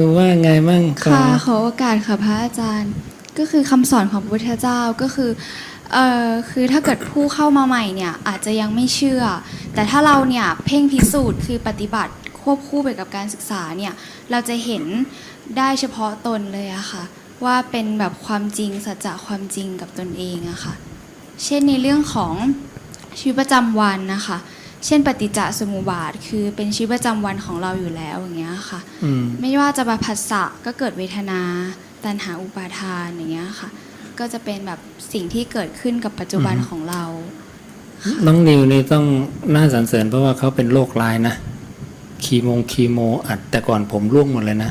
รู้ว่าไงมั่งค่ะขอโอกาสค่ะพระอาจารย์ ก็คือคำสอนของพระพุทธเจ้าก็คือเอ่อคือถ้าเกิดผู้เข้ามาใหม่เนี่ยอาจจะยังไม่เชื่อ แต่ถ้าเราเนี่ยเพ่งพิสูจน์คือปฏิบัติควบคู่ไปกับการศึกษาเนี่ยเราจะเห็นได้เฉพาะตนเลยอะค่ะ ว่าเป็นแบบความจริงสัจจะความจริงกับตนเองอะค่ะ เช่นในเรื่องของชีวิตประจำวันนะคะ เช่นปฏิจจสมุปบาท คือเป็นชีวิตประจำวันของเราอยู่แล้วอย่างเงี้ยค่ะ อืม ไม่ว่าจะมาผัสสะก็เกิดเวทนา ตัณหาอุปาทานอย่างเงี้ยค่ะ ก็จะเป็นแบบสิ่งที่เกิดขึ้นกับปัจจุบันอือฮึของเรา น้องนิวนี่ต้องน่าสรรเสริญเพราะว่าเขาเป็นโรคร้ายนะคีโมงคีโมอัดแต่ก่อนผมร่วงหมดเลยนะ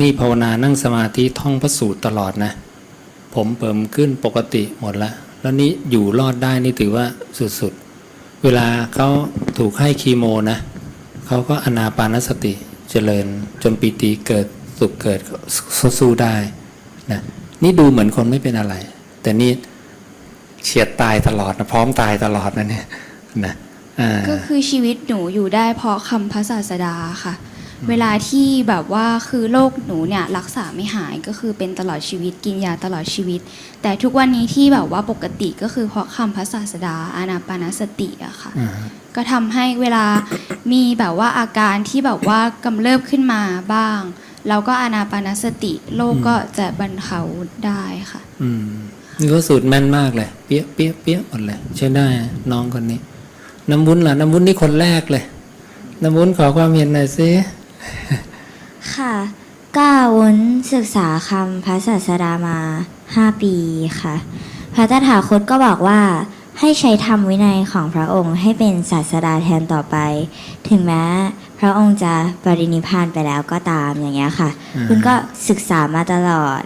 นี่ภาวนานั่งสมาธิท่องพระสูตรตลอดนะ ผมเปิมขึ้นปกติหมดแล้วแล้วนี่อยู่รอดได้นี่ถือว่าสุดๆ เวลาเขา ถูกให้คีโมนะเขาก็อนาปานสติเจริญ จนปีติเกิดสุขเกิดสู้ได้นะนี่ดูเหมือนคนไม่เป็นอะไร แต่นี่เฉียดตายตลอดนะพร้อมตายตลอดนะเนี่ยนะก็คือชีวิตหนูอยู่ได้เพราะคำพระศาสดาค่ะ เวลาที่แบบว่าคือโรคหนูเนี่ยรักษาไม่หายก็คือเป็นตลอดชีวิตกินยาตลอดชีวิต แต่ทุกวันนี้ที่แบบว่าปกติก็คือเพราะคำพระศาสดาอานาปานสติอะค่ะอ่าก็ทำให้เวลามีแบบว่าอาการที่แบบว่ากำเริบขึ้นมาบ้างเราก็อานาปานสติโรคก็จะบรรเทาได้ค่ะ อืมนี่ก็สูตรแม่นมากเลย เปี้ยะเปี้ยะเปี้ยะหมดเลยใช่ได้น้องคนนี้ น้ำวุ้นล่ะ น้ำวุ้นนี่คนแรกเลย น้ำวุ้นขอความเห็นหน่อยสิ ค่ะก็วุ้นศึกษาคำพระศาสดามา5ปีค่ะ พระตถาคตก็บอกว่าให้ใช้ธรรมวินัยของพระองค์ให้เป็นศาสดาแทนต่อไป ถึงแม้พระองค์จะปรินิพพานไปแล้วก็ตามอย่างเงี้ยค่ะอืมคุณก็ศึกษามาตลอด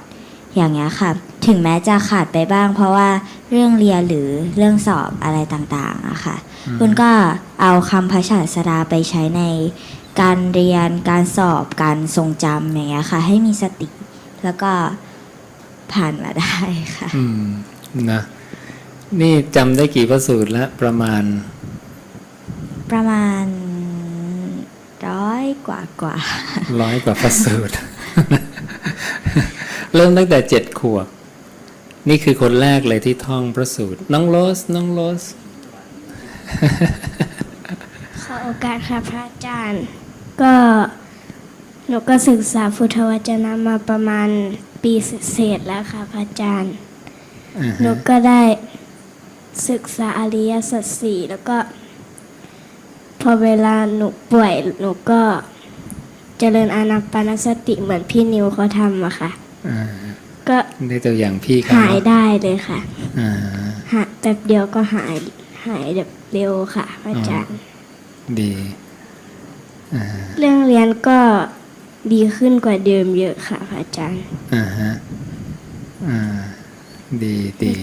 อย่างเงี้ยค่ะ ถึงแม้จะขาดไปบ้าง เพราะว่าเรื่องเรียนหรือเรื่องสอบอะไรต่างๆอะค่ะ คุณก็เอาคำพระศาสดาไปใช้ใน การเรียนการสอบการทรงจำอย่างเงี้ยค่ะ ให้มีสติแล้วก็ผ่านมาได้ค่ะอืมนะนี่จำได้กี่พระสูตรแล้วประมาณ ประมาณร้อยกว่ากว่า ร้อยกว่าพระสูตร เริ่มตั้งแต่เจ็ดขวบ นี่คือคนแรกเลยที่ท่องพระสูตร น้องโรส น้องโรสขอโอกาสค่ะพระอาจารย์ ก็หนูก็ศึกษาพุทธวจนะมาประมาณปีเศษๆแล้วค่ะพระอาจารย์อ่าหนูฮะก็ได้ศึกษาอริยสัจสี่แล้วก็ พอเวลาหนูป่วยหนูก็เจริญอานาปานสติเหมือนพี่นิวเขาทำอะค่ะ อ่าก็ได้ตัวอย่างพี่เขาหายได้เลยค่ะอ่าหายแป๊บเดียวก็หายหายแบบเร็วค่ะพระอาจารย์ดีอ่า เรื่องเรียนก็ดีขึ้นกว่าเดิมเยอะค่ะพระอาจารย์ อ่าฮะ อ่า ดีดี